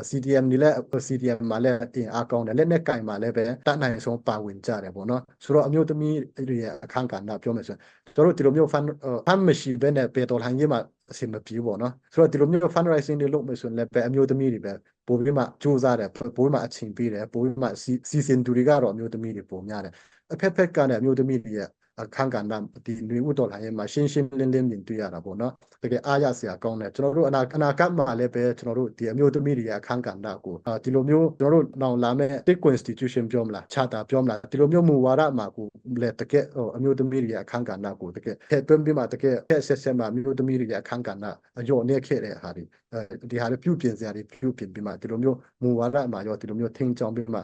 CDM နေလဲ CDM မှာလဲအင်အားကောင်းတယ်လက်နဲ့ကင်မှာလဲပဲတတ်နိုင်ဆုံးပါဝင်ကြတယ်ပေါ့နော်ဆိုတော့အမျိုးသမီးတွေရဲ့အခန်းကဏ္ဍပြောမယ်ဆိုရင်ကျွန်တော်တို့ဒီလိုမျိုး fan fan မရှိဘဲနဲ့ပေတော်လှန်ရေးမှာအဆင်မပြေပေါ့နော်ဆိုတော့ဒီလိုမျိုး fundraising တွေလုပ်မယ်ဆိုရင်လည်းပဲအမျိုးသမီးတွေပဲပိုပြီးမှစူးစမ်းတယ်ပိုပြီးမှအချိန်ပေးတယ်ပိုပြီးမှစီစဉ်သူတွေကတော့အမျိုးသမီးတွေပုံများတယ်အဖက်ဖက်ကလည်းအမျိုးသမီးတွေရဲ့ အခန်းကဏ္ဍဒီຫນွေဥတော်လှန်ရေးမှာရှင်းရှင်းလင်းလင်းမြင်တွေ့ရတာပေါ့နော်တကယ်အားရစရာကောင်းတယ်ကျွန်တော်တို့အနာအနာဂတ်မှာလည်းပဲကျွန်တော်တို့ဒီအမျိုးသမီးတွေရဲ့အခန်းကဏ္ဍကိုအာဒီလိုမျိုးကျွန်တော်တို့နောင်လာမဲ့ state constitution ပြောမလား charter ပြောမလားဒီလိုမျိုးမူဝါဒမှာကိုလည်းတကယ်ဟိုအမျိုးသမီးတွေရဲ့အခန်းကဏ္ဍကိုတကယ်ထည့်သွင်းပြီးမှတကယ်ဖက်ဆက်ဆက်မှာအမျိုးသမီးတွေရဲ့အခန်းကဏ္ဍအယောနေခဲ့တဲ့ဟာတွေအဲဒီဟာတွေပြုပြင်စရာတွေပြုပြင်ပြီးမှဒီလိုမျိုးမူဝါဒမှာရောဒီလိုမျိုးထင်းချောင်းပြီးမှ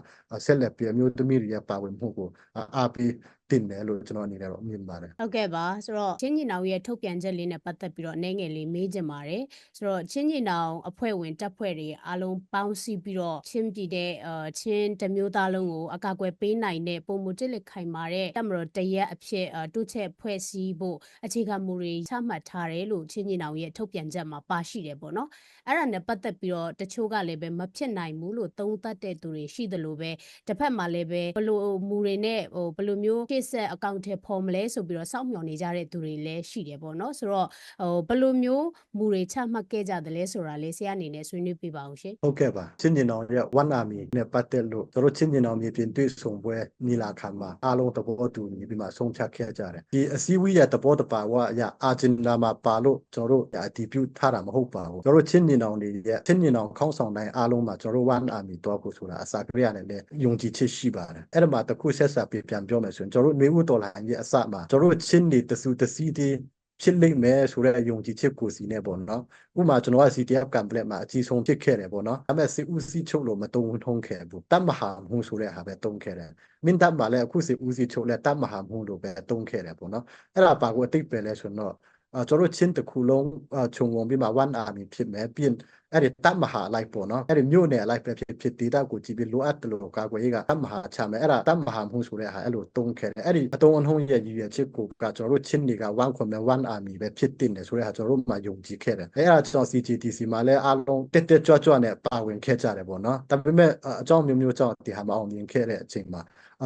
ဆက်လက်ပြီးအမျိုးသမီးတွေရဲ့ပါဝင်မှုကိုအားပေး တင်တယ်လို့ကျွန်တော်အနေနဲ့တော့မြင်ပါတယ်ဟုတ်ကဲ့ပါဆိုတော့ချင်းညီနောင်ရဲ့ထုတ်ပြန်ချက်လေးနဲ့ပတ်သက်ပြီးတော့အနေငယ်လေးမေးချင်ပါတယ်ဆိုတော့ချင်းညီနောင်အဖွဲ့ဝင်တပ်ဖွဲ့တွေအားလုံးပေါင်းစည်းပြီးတော့ချင်းပြည်တဲ့အာချင်းတစ်မျိုးသားလုံးကိုအကာအကွယ်ပေးနိုင်တဲ့ပုံမတစ်လက်ခိုင်မာတဲ့တပ်မတော်တရက်အဖြစ်အာတုချက်ဖွဲ့စည်းဖို့အခြေခံမူတွေချမှတ်ထားတယ်လို့ချင်းညီနောင်ရဲ့ထုတ်ပြန်ချက်မှာပါရှိတယ်ပေါ့နော်အဲ့ဒါနဲ့ပတ်သက်ပြီးတော့တချို့ကလည်းပဲမဖြစ်နိုင်ဘူးလို့သုံးသပ်တဲ့သူတွေရှိသလိုပဲတစ်ဖက်မှာလည်းပဲဘလို့မူတွေနဲ့ဟိုဘလို့မျိုးရှေ့ဆက်အကောင့်ထဲပေါ်မလဲဆိုပြီးတော့စောင့်မျှော်နေကြတဲ့သူတွေလည်းရှိတယ်ပေါ့နော်ဆိုတော့ဟိုဘလို့မျိုးမူတွေချမှတ်ခဲ့ကြတယ်လဲဆိုတာလေးဆရာအနေနဲ့ဆွေးနွေးပြပါအောင်ရှင်ဟုတ်ကဲ့ပါချင်းကျင်တော်ရဲ့ one army နဲ့ပတ်သက်လို့တို့ချင်းကျင်တော်မြေပြင်တွေ့ဆုံပွဲနီလာခံမှာအားလုံးသဘောတူညီပြီးမှဆုံးဖြတ်ခဲ့ကြတယ်ဒီအစည်းအဝေးရဲ့သဘောတဘာဝအရအာဂျင်နာမှာပါလို့ကျွန်တော်တို့အတည်ပြုထားတာမဟုတ်ပါဘူးကျွန်တော်တို့ချင်းကျင်တော်တွေရဲ့ချင်းကျင်တော်ခေါင်းဆောင်တိုင်းအားလုံးမှာကျွန်တော်တို့ one army တွားဖို့ဆိုတာအစာကရိယာနဲ့လည်းယုံကြည်ချက်ရှိပါတယ်အဲ့ဒါမှတခုဆက်ဆက်ပြပြန်ပြောမယ်ဆိုရင်ကျွန်တော်တို့မျိုးဦးတော်လိုင်းရဲ့အစမှာကျွန်တော်တို့ချင်းတွေတစုတစည်းတည်းဖြစ်လိမ့်မယ်ဆိုတဲ့အယုံကြည်ချက်ကိုစီနဲ့ပေါ့နော်ဥပမာကျွန်တော်က CTF ကံပလက်မှာအကြီးဆုံးဖြစ်ခဲ့တယ်ပေါ့နော်ဒါပေမဲ့စစ်ဦးစီးချုပ်လို့မတုံထုံးခဲ့ဘူးတတ်မဟာမှုဆိုတဲ့ဟာပဲတုံးခဲ့တယ်မင်းတပ်မှာလည်းအခုစစ်ဦးစီးချုပ်လည်းတတ်မဟာမှုလို့ပဲတုံးခဲ့တယ်ပေါ့နော်အဲ့ဒါပါကိုအတိတ်ပဲလဲဆိုတော့အာ ကျွန်တော်ချင်းတစ်ခုလုံးခြုံငုံပြီးမှ one army ဖြစ်မယ်ပြီးအဲ့ဒီတတ်မဟာလိုက်ပေါ့နော်အဲ့ဒီမြို့နယ်လိုက်ပဲဖြစ်ဖြစ်ဒေတာကိုကြည့်ပြီးလိုအပ်တယ်လို့ကာကွယ်ရေးကတတ်မဟာချမယ်အဲ့ဒါတတ်မဟာမှုဆိုတဲ့ဟာအဲ့လိုတုံးခဲ့တယ်အဲ့ဒီအတုံးအနှုံးရဲ့ရည်ရွယ်ချက်ကိုကကျွန်တော်တို့ချင်းတွေက one ခွန်မဲ့ one army ပဲဖြစ်တင်တယ်ဆိုတဲ့ဟာကျွန်တော်တို့မှယုံကြည်ခဲ့တယ်အဲ့ဒါကျွန်တော် CGTC မှာလည်းအားလုံးတက်တက်ကြွကြွနဲ့ပါဝင်ခဲ့ကြတယ်ပေါ့နော်ဒါပေမဲ့အကြောင်းမျိုးမျိုးကြောင့်ဒီဟာမအောင်မြင်ခဲ့တဲ့အချိန်မှာ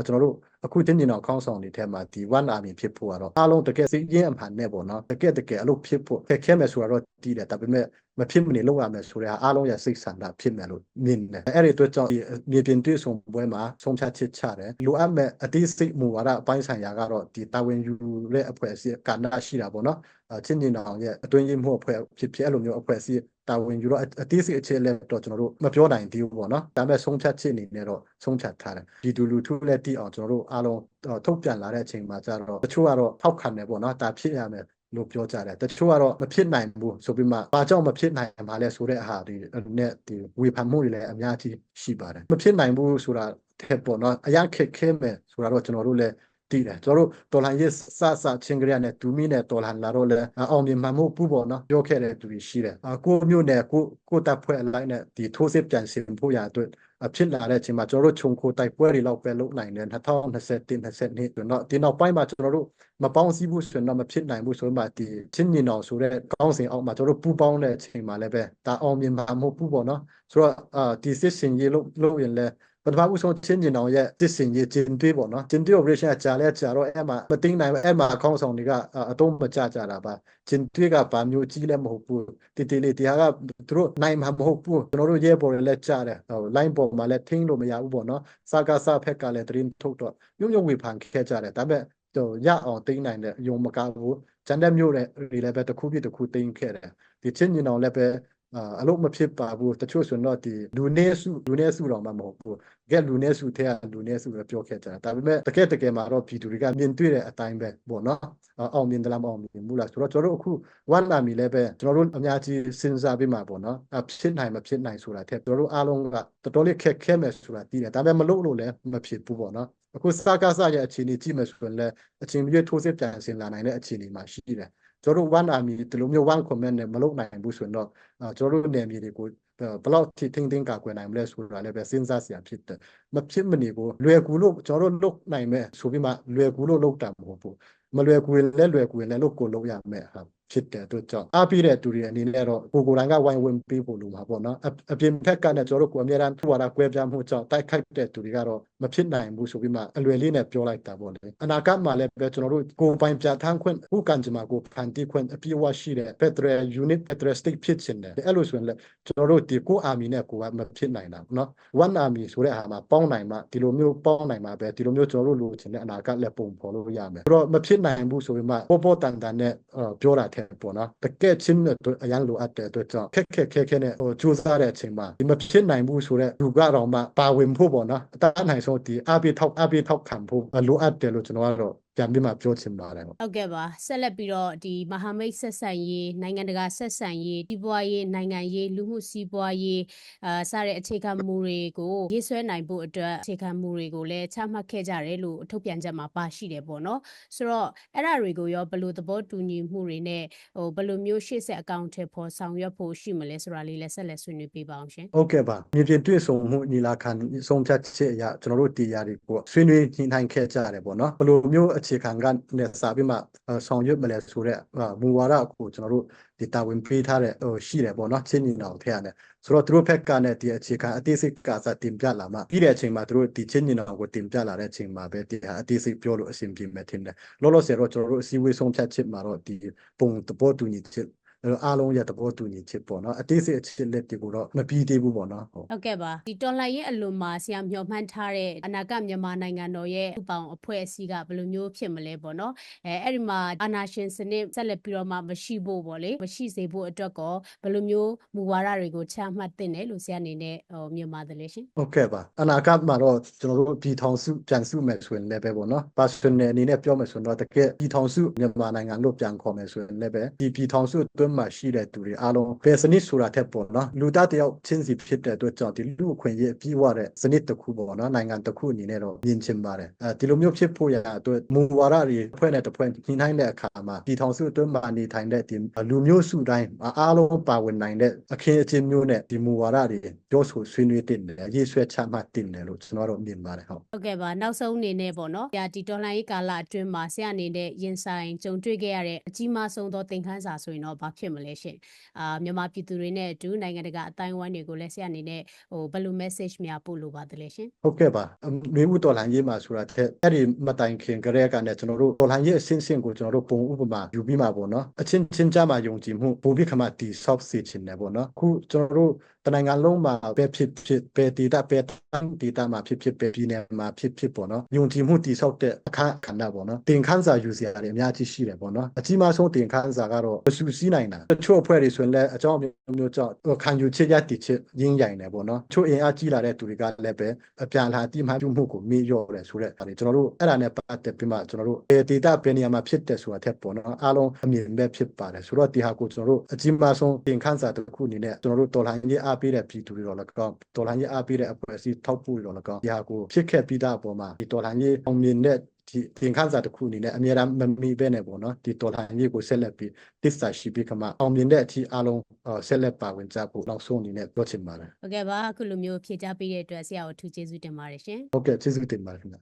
ကျွန်တော်တို့အခုတင်းကျင်တော်ခေါင်းဆောင်တွေထဲမှာဒီ one army ဖြစ်ဖို့ကတော့အားလုံးတကယ်စိတ်ရင်းအမှန်နဲ့ပေါ့နော်တကယ်တကယ်အလုပ်ဖြစ်ဖို့ခက်ခဲမယ်ဆိုတော့တည်တယ်ဒါပေမဲ့ မဖြစ်မနေလုပ်ရမယ်ဆိုတဲ့အားလုံးရဲ့စိတ်ဆန္ဒဖြစ်မယ်လို့မြင်တယ်အဲ့ဒီအတွက်ကြောင့်ဒီမြေပြင်တွေ့ဆုံပွဲမှာဆုံးဖြတ်ချက်ချတယ်လိုအပ်မဲ့အသေးစိတ်မူဝါဒအပိုင်းဆိုင်ရာကတော့ဒီတာဝန်ယူတဲ့အဖွဲ့အစည်းကဏ္ဍရှိတာပေါ့နော်ချင်းကျင်တော်ရဲ့အတွင်းရေးမှုအဖွဲ့ဖြစ်ဖြစ်အဲ့လိုမျိုးအဖွဲ့အစည်းတာဝန်ယူတော့အသေးစိတ်အခြေလက်တော့ကျွန်တော်တို့မပြောနိုင်သေးဘူးပေါ့နော်ဒါပေမဲ့ဆုံးဖြတ်ချက်အနေနဲ့တော့ဆုံးဖြတ်ထားတယ်ဒီဒူလူထုလည်းတည်အောင်ကျွန်တော်တို့အားလုံးထုတ်ပြန်လာတဲ့အချိန်မှာကျတော့တချို့ကတော့ထောက်ခံတယ်ပေါ့နော်ဒါဖြစ်ရမယ် လို့ပြောကြတယ်တချို့ကတော့မဖြစ်နိုင်ဘူးဆိုပြီးမှဘာကြောင့်မဖြစ်နိုင်မှာလဲဆိုတဲ့အဟာဒီနဲ့ဒီဝေဖန်မှုတွေလည်းအများကြီးရှိပါတယ်မဖြစ်နိုင်ဘူးဆိုတာထက်ပေါ့နော်အရာခက်ခဲမယ်ဆိုတာတော့ကျွန်တော်တို့လည်းတည်တယ်ကျွန်တော်တို့တော်လန်ရေးစစချင်းကြရနဲ့ဒူမီနဲ့တော်လန်လာတော့လဲအောင်မြင်မှမှုပူပေါ့နော်ပြောခဲ့တဲ့သူတွေရှိတယ်အကိုမျိုးနဲ့ကိုကိုတပ်ဖွဲ့အလိုက်နဲ့ဒီထိုးစစ်ပြန်ဆင်ဖို့ရအတွက် ဖြစ်လာတဲ့အချိန်မှာကျွန်တော်တို့ခြုံခိုတိုက်ပွဲတွေလောက်ပဲလုပ်နိုင်တယ်2021 22ဆိုတော့ဒီနောက်ပိုင်းမှာကျွန်တော်တို့မပေါင်းစည်းဘူးဆိုတော့မဖြစ်နိုင်ဘူးဆိုတော့ဒီချင်းညင်အောင်ဆိုတဲ့ကောင်းစဉ်အောက်မှာကျွန်တော်တို့ပူပေါင်းတဲ့အချိန်မှာလည်းပဲဒါအောင်မြင်မှာမဟုတ်ဘူးပေါ့နော်ဆိုတော့အာဒီစစ်စင်ရေးလို့လို့ရင်လည်း ပထမဦးဆုံးချင်းကျင်အောင်ရဲ့တစ်စင်ရေးကျင်တွေးပေါ့နော်ကျင်တွေး operation ကကြာလဲကြာတော့အဲ့မှာမသိနိုင်ဘူးအဲ့မှာအကောင့်ဆောင်တွေကအတုံးမကြကြတာပါကျင်တွေးကဘာမျိုးကြီးလဲမဟုတ်ဘူးတီတီလေးတရားကသူတို့နိုင်မှာမဟုတ်ဘူးကျွန်တော်တို့ရဲပေါ်လည်းကြားတယ် line ပေါ်မှာလည်းထင်းလို့မရဘူးပေါ့နော်စာကာစာဖက်ကလည်းသတင်းထုတ်တော့မြုံမြုံဝေဖန်ခဲ့ကြတယ်ဒါပေမဲ့ဟိုရအောင်သိနိုင်တဲ့ယုံမကားဘူးဂျန်တဲ့မျိုးတွေလည်းပဲတစ်ခုပြတစ်ခုသိမ်းခဲ့တယ်ဒီချင်းညင်အောင်လည်းပဲ အလုပ်မဖြစ်ပါဘူးတချို့ဆိုတော့ဒီလူနေစုလူနေစုတော့မှမဟုတ်ဘူးကဲလူနေစုထဲကလူနေစုပဲပြောခဲ့ကြတာဒါပေမဲ့တကယ်တကယ်မှာတော့ပြည်သူတွေကမြင်တွေ့တဲ့အတိုင်းပဲပေါ့နော်အောင်မြင်သလားမအောင်မြင်ဘူးလားဆိုတော့ကျွန်တော်တို့အခုဝမ်နာမီလည်းပဲကျွန်တော်တို့အများကြီးစဉ်းစားပြီးမှာပေါ့နော်ဖြစ်နိုင်မဖြစ်နိုင်ဆိုတာထက်ကျွန်တော်တို့အားလုံးကတော်တော်လေးခက်ခဲမယ်ဆိုတာသိတယ်ဒါပေမဲ့မလုပ်လို့လည်းမဖြစ်ဘူးပေါ့နော်အခုစကားစရဲ့အခြေအနေကြည့်မယ်ဆိုရင်လည်းအချိန်မြေထိုးစစ်ပြန်ဆင်လာနိုင်တဲ့အခြေအနေမှာရှိတယ် ကျွန်တော်တို့ one army ဒီလိုမျိုး one command နဲ့မလုပ်နိုင်ဘူးဆိုရင်တော့ကျွန်တော်တို့နယ်မြေတွေကိုဘလောက်ထိထိန်းသိမ်းကာကွယ်နိုင်မလဲဆိုတာလည်းပဲစဉ်းစားစရာဖြစ်တယ်မဖြစ်မနေကိုလွယ်ကူလို့ကျွန်တော်တို့လုပ်နိုင်မဲ့ဆိုပြီးမှလွယ်ကူလို့လုပ်တာမဟုတ်ဘူးမလွယ်ကူရင်လည်းလွယ်ကူရင်လည်းလုပ်ကိုလုပ်ရမယ်ဟာဖြစ်တဲ့အတွက်ကြောင့်အားပြတဲ့သူတွေအနေနဲ့တော့ကိုကိုယ်တိုင်ကဝိုင်းဝန်းပေးဖို့လိုမှာပေါ့နော်အပြင်ဘက်ကနဲ့ကျွန်တော်တို့ကိုအများအားထူဝါဒကွဲပြားမှုကြောင့်တိုက်ခိုက်တဲ့သူတွေကတော့ မဖြစ်နိုင်ဘူးဆိုပြီးမှအလွယ်လေးနဲ့ပြောလိုက်တာပေါ့လေအနာဂတ်မှာလည်းပဲကျွန်တော်တို့ကိုယ်ပိုင်ပြဋ္ဌာန်းခွင့်ဥကန်ကြမှာကိုဖန်တီးခွင့်အပြည့်အဝရှိတဲ့ Federal Unit Federal State ဖြစ်ချင်တယ်အဲ့လိုဆိုရင်လည်းကျွန်တော်တို့ဒီကို army နဲ့ကိုကမဖြစ်နိုင်တာနော် one army ဆိုတဲ့ဟာမှာပေါင်းနိုင်မှဒီလိုမျိုးပေါင်းနိုင်မှပဲဒီလိုမျိုးကျွန်တော်တို့လိုချင်တဲ့အနာဂတ်လည်းပုံဖော်လို့ရမယ်ဆိုတော့မဖြစ်နိုင်ဘူးဆိုပြီးမှပေါ်ပေါ်တန်တန်နဲ့ပြောတာတဲ့ပေါ့နော်တကယ်ချင်းအတွက်အရန်လိုအပ်တဲ့အတွက်ကြောင့်ခက်ခက်ခဲခဲနဲ့ဟိုစူးစမ်းတဲ့အချိန်မှာဒီမဖြစ်နိုင်ဘူးဆိုတဲ့လူကတော့မှပါဝင်ဖို့ပေါ့နော်အတန်းနိုင်ဆုံးဒီအပိထောက်အပိထောက်ခံဖို့လိုအပ်တယ်လို့ကျွန်တော်ကတော့ ပြန်ပြီးမှပြောချင်ပါတယ်ပေါ့ဟုတ်ကဲ့ပါဆက်လက်ပြီးတော့ဒီမဟာမိတ်ဆက်ဆံရေးနိုင်ငံတကာဆက်ဆံရေးဒီပွားရေးနိုင်ငံရေးလူမှုစီးပွားရေးအာစတဲ့အခြေခံမူတွေကိုရေးဆွဲနိုင်ဖို့အတွက်အခြေခံမူတွေကိုလည်းချမှတ်ခဲ့ကြတယ်လို့ထုတ်ပြန်ချက်မှာပါရှိတယ်ပေါ့နော်ဆိုတော့အဲ့ဒါတွေကိုရောဘယ်လိုသဘောတူညီမှုတွေနဲ့ဟိုဘယ်လိုမျိုးရှေ့ဆက်အကောင့်ထဲပေါ်ဆောင်ရွက်ဖို့ရှိမလဲဆိုတာလေးလည်းဆက်လက်ဆွေးနွေးပေးပါအောင်ရှင်ဟုတ်ကဲ့ပါမြေပြင်တွေ့ဆုံမှုညီလာခံဆုံးဖြတ်ချက်အရကျွန်တော်တို့တရားတွေကိုဆွေးနွေးညှိနှိုင်းခဲ့ကြတယ်ပေါ့နော်ဘယ်လိုမျိုးအခြေခံကနဲ့စာပြီးမှဆောင်ရွက်မလဲဆိုတဲ့မူဝါဒကိုကျွန်တော်တို့ဒီတာဝန်ပေးထားတဲ့ဟိုရှိတယ်ပေါ့နော်ချင်းညီနောင်ထက်ရတယ်ဆိုတော့သူတို့ဘက်ကနဲ့ဒီအခြေခံအသေးစိတ်ကစားတင်ပြလာမှပြီးတဲ့အချိန်မှာသူတို့ဒီချင်းညီနောင်ကိုတင်ပြလာတဲ့အချိန်မှာပဲဒီဟာအသေးစိတ်ပြောလို့အဆင်ပြေမယ်ထင်တယ်လောလောဆယ်တော့ကျွန်တော်တို့အစည်းအဝေးဆုံးဖြတ်ချက်မှာတော့ဒီပုံသဘောတူညီချက် အဲ့တော့အားလုံးရဲ့သဘောတူညီချက်ပေါ့နော်အသေးစိတ်အချက်လက်တွေကိုတော့မပြီးသေးဘူးပေါ့နော်ဟုတ်ဟုတ်ကဲ့ပါဒီတော်လှန်ရေးအလွန်မှာဆရာမျှော်မှန်းထားတဲ့အနာဂတ်မြန်မာနိုင်ငံတော်ရဲ့ဥပောင်အဖွဲ့အစည်းကဘယ်လိုမျိုးဖြစ်မလဲပေါ့နော်အဲအဲ့ဒီမှာအာနာရှင်စနစ်ဆက်လက်ပြီးတော့မှမရှိဖို့ပေါ့လေမရှိစေဖို့အတွက်ကောဘယ်လိုမျိုးမူဝါဒတွေကိုချမှတ်သင့်တယ်လို့ဆရာအနေနဲ့ဟိုမြင်ပါတယ်လေရှင်ဟုတ်ကဲ့ပါအနာဂတ်မှာတော့ကျွန်တော်တို့ပြည်ထောင်စုပြန်စုမယ်ဆိုရင်လည်းပဲပေါ့နော် personal အနေနဲ့ပြောမယ်ဆိုရင်တော့တကယ်ပြည်ထောင်စုမြန်မာနိုင်ငံလို့ပြန်ခေါ်မယ်ဆိုရင်လည်းပဲဒီပြည်ထောင်စုအတွင်းမှာရှိတဲ့သူတွေအားလုံးဘယ်စနစ်ဆိုတာထက်ပေါ့နော်လူသားတယောက်ချင်းစီဖြစ်တဲ့အတွက်ကြောင့်ဒီလူအခွင့်အရေးအပြည့်အဝတဲ့စနစ်တစ်ခုပေါ့နော်နိုင်ငံတစ်ခုအနေနဲ့တော့မြင်ချင်ပါတယ်အဲဒီလိုမျိုးဖြစ်ဖို့ရအတွက်မူဝါဒတွေအဖွဲ့နဲ့တစ်ဖွဲ့ညှိနှိုင်းတဲ့အခါမှာပြည်ထောင်စုအတွင်းမှာနေထိုင်တဲ့ဒီလူမျိုးစုတိုင်းအားလုံးပါဝင်နိုင်တဲ့အခင်းအကျင်းမျိုးနဲ့ဒီမူဝါဒတွေပြောဆိုဆွေးနွေးတင်တယ်ရေးဆွဲချမှတ်တင်တယ်လို့ကျွန်တော်တို့မြင်ပါတယ်ဟုတ်ဟုတ်ကဲ့ပါနောက်ဆုံးအနေနဲ့ပေါ့နော်ဆရာဒီတော်လှန်ရေးကာလအတွင်းမှာဆရာအနေနဲ့ရင်ဆိုင်ကြုံတွေ့ခဲ့ရတဲ့အကြီးမားဆုံးသောသင်ခန်းစာဆိုရင်တော့ဘာဖြစ်မလဲရှင်အာမြန်မာပြည်သူတွေနဲ့အတူနိုင်ငံတကာအတိုင်းအဝိုင်းတွေကိုလည်းဆရာအနေနဲ့ဟိုဘယ်လို message များပို့လိုပါသလဲရှင်ဟုတ်ကဲ့ပါအမျိုးမှုတော်လှန်ရေးမှာဆိုတာတဲ့အဲ့ဒီမတိုင်ခင်ကလေးကနဲ့ကျွန်တော်တို့တော်လှန်ရေးအဆင့်ဆင့်ကိုကျွန်တော်တို့ပုံဥပမာယူပြီးမှာပေါ့နော်အချင်းချင်းကြားမှာယုံကြည်မှုပုံပြီးခမှတီဆောက်စေချင်တယ်ပေါ့နော်အခုကျွန်တော်တို့တနိုင်ငံလုံးမှာပဲဖြစ်ဖြစ်ပဲဒေတာပဲတန်းဒေတာမှာဖြစ်ဖြစ်ပဲပြည်နယ်မှာဖြစ်ဖြစ်ပေါ့နော်ယုံကြည်မှုတီဆောက်တဲ့အခါခန္ဓာပေါ့နော်တင်ခန်းစာယူစရာတွေအများကြီးရှိတယ်ပေါ့နော်အကြီးမားဆုံးတင်ခန်းစာကတော့မဆူစည်းနိုင်တာတချို့အဖွဲ့တွေဆိုရင်လည်းအကြောင်းအမျိုးမျိုးကြောင့်ခံယူချက်ရတည်ချက်ရင်းရိုင်တယ်ပေါ့နော်ချို့အင်အားကြီးလာတဲ့သူတွေကလည်းပဲအပြန်အလှန်အတိအမှန်ပြုမှုကိုမေ့လျော့တယ်ဆိုတဲ့ဒါတွေကျွန်တော်တို့အဲ့ဒါနဲ့ပတ်သက်ပြီးမှကျွန်တော်တို့ဘယ်ဒေတာဘယ်နေရာမှာဖြစ်တယ်ဆိုတာထက်ပေါ့နော်အားလုံးအမြင်ပဲဖြစ်ပါတယ်ဆိုတော့ဒီဟာကိုကျွန်တော်တို့အကြီးမားဆုံးတင်ခန်းစာတစ်ခုအနေနဲ့ကျွန်တော်တို့တော်လှန်ရေးအားပေးတဲ့ပြည်သူတွေတော့လည်းကောင်းတော်လှန်ရေးအားပေးတဲ့အဖွဲ့အစည်းထောက်ပို့တွေတော့လည်းကောင်းဒီဟာကိုဖြစ်ခဲ့ပြီးသားအပေါ်မှာဒီတော်လှန်ရေးအောင်မြင်တဲ့ဒီသင်ခန်းစာတစ်ခုအနေနဲ့အများအားမမီပဲနဲ့ပေါ့နော်ဒီတော်လှန်ရေးကိုဆက်လက်ပြီးတစ္ဆာရှိပြီးခမှအောင်မြင်တဲ့အထိအားလုံးအော်ဆက်လက်ပါဝင်ကြဖို့နောက်ဆုံးအနေနဲ့ပြောချင်ပါတယ်ဟုတ်ကဲ့ပါအခုလိုမျိုးဖြေကြားပေးတဲ့အတွက်ဆရာကိုအထူးကျေးဇူးတင်ပါတယ်ရှင်ဟုတ်ကဲ့ကျေးဇူးတင်ပါတယ်ခင်ဗျ